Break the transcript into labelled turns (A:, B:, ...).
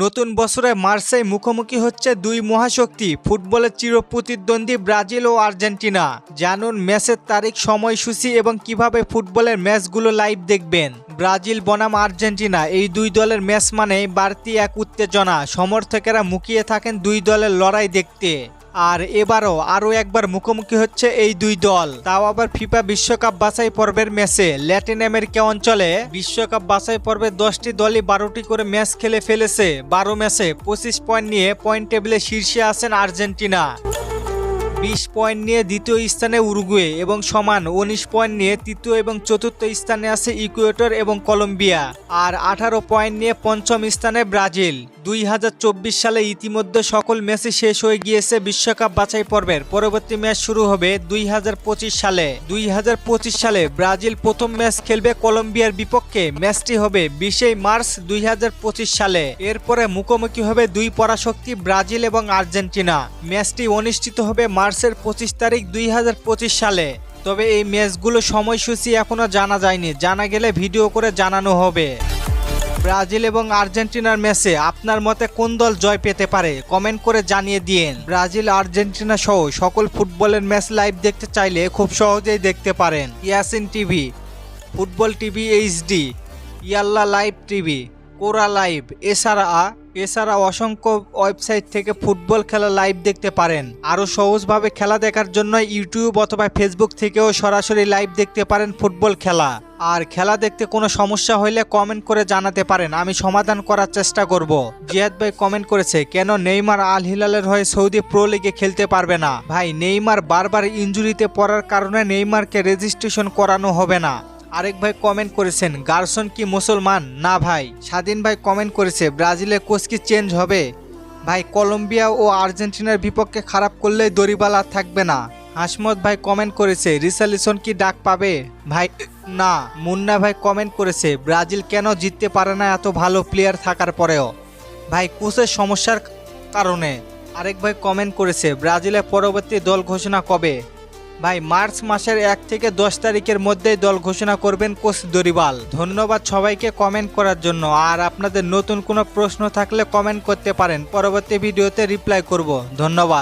A: নতুন বছরে মার্সেই মুখোমুখি হচ্ছে দুই মহাশক্তি ফুটবলের চির প্রতিদ্বন্দ্বী ব্রাজিল ও আর্জেন্টিনা। জানুন ম্যাচের তারিখ, সময়সূচি এবং কীভাবে ফুটবলের ম্যাচগুলো লাইভ দেখবেন। ব্রাজিল বনাম আর্জেন্টিনা, এই দুই দলের ম্যাচ মানে বাড়তি এক উত্তেজনা। সমর্থকেরা মুখিয়ে থাকেন দুই দলের লড়াই দেখতে। আর এবারও আরও একবার মুখোমুখি হচ্ছে এই দুই দল। তাও আবার ফিফা বিশ্বকাপ বাছাই পর্বের ম্যাচে ল্যাটিন আমেরিকা অঞ্চলে বিশ্বকাপ বাছাই পর্বে দশটি দলই বারোটি করে ম্যাচ খেলে ফেলেছে। বারো ম্যাচে পঁচিশ পয়েন্ট নিয়ে পয়েন্ট টেবিলে শীর্ষে আছেন আর্জেন্টিনা। বিশ পয়েন্ট নিয়ে দ্বিতীয় স্থানে উরুগুয়ে এবং সমান উনিশ পয়েন্ট নিয়ে তৃতীয় এবং চতুর্থ স্থানে আছে ইকুয়েটর এবং কলম্বিয়া। আর আঠারো পয়েন্ট নিয়ে পঞ্চম স্থানে ব্রাজিল। দুই হাজার চব্বিশ সালে ইতিমধ্যে সকল ম্যাচই শেষ হয়ে গিয়েছে বিশ্বকাপ বাছাই পর্বের। পরবর্তী ম্যাচ শুরু হবে দুই হাজার পঁচিশ সালে। দুই হাজার পঁচিশ সালে ব্রাজিল প্রথম ম্যাচ খেলবে কলম্বিয়ার বিপক্ষে। ম্যাচটি হবে বিশে মার্চ দুই হাজার পঁচিশ সালে। এরপরে মুখোমুখি হবে দুই পরাশক্তি ব্রাজিল এবং আর্জেন্টিনা। ম্যাচটি অনুষ্ঠিত হবে মার্চের পঁচিশ তারিখ দুই হাজার পঁচিশ সালে। তবে এই ম্যাচগুলো সময়সূচি এখনও জানা যায়নি। জানা গেলে ভিডিও করে জানানো হবে। ব্রাজিল এবং আর্জেন্টিনার ম্যাচে আপনার মতে কোন দল জয় পেতে পারে? কমেন্ট করে জানিয়ে দিন ব্রাজিল, আর্জেন্টিনা সহ সকল ফুটবলের ম্যাচ লাইভ দেখতে চাইলে খুব সহজেই দেখতে পারেন। Yacine TV, football TV HD, Yalla live TV, Kora live, এছাড়া এছাড়া অসংখ্য ওয়েবসাইট থেকে ফুটবল খেলা লাইভ দেখতে পারেন। আরও সহজভাবে খেলা দেখার জন্য ইউটিউব অথবা ফেসবুক থেকেও সরাসরি লাইভ দেখতে পারেন ফুটবল খেলা। আর খেলা দেখতে কোনো সমস্যা হইলে কমেন্ট করে জানাতে পারেন, আমি সমাধান করার চেষ্টা করব। জিয়াদ ভাই কমেন্ট করেছে, কেন নেইমার আল হিলালের হয়ে সৌদি প্রো লিগে খেলতে পারবে না? ভাই, নেইমার বারবার ইঞ্জুরিতে পড়ার কারণে নেইমারকে রেজিস্ট্রেশন করানো হবে না। আরেক ভাই কমেন্ট করেছেন, গার্সন কি মুসলমান? না ভাই। স্বাধীন ভাই কমেন্ট করেছে, ব্রাজিলে কোচ কি চেঞ্জ হবে? ভাই, কলম্বিয়া ও আর্জেন্টিনার বিপক্ষে খারাপ করলেই দড়িবালা থাকবে না। হাসমত ভাই কমেন্ট করেছে, রিসালিসন কি ডাক পাবে? ভাই, না। মুন্না ভাই কমেন্ট করেছে, ব্রাজিল কেন জিততে পারে না এত ভালো প্লেয়ার থাকার পরেও? ভাই, কোচের সমস্যার কারণে। আরেক ভাই কমেন্ট করেছে ব্রাজিলের পরবর্তী দল ঘোষণা কবে? ভাই, মার্চ মাসের এক থেকে দশ তারিখের মধ্যেই দল ঘোষণা করবেন কোচ দরিবাল। ধন্যবাদ সবাইকে কমেন্ট করার জন্য। আর আপনাদের নতুন কোনো প্রশ্ন থাকলে কমেন্ট করতে পারেন। পরবর্তী ভিডিওতে রিপ্লাই করব। ধন্যবাদ।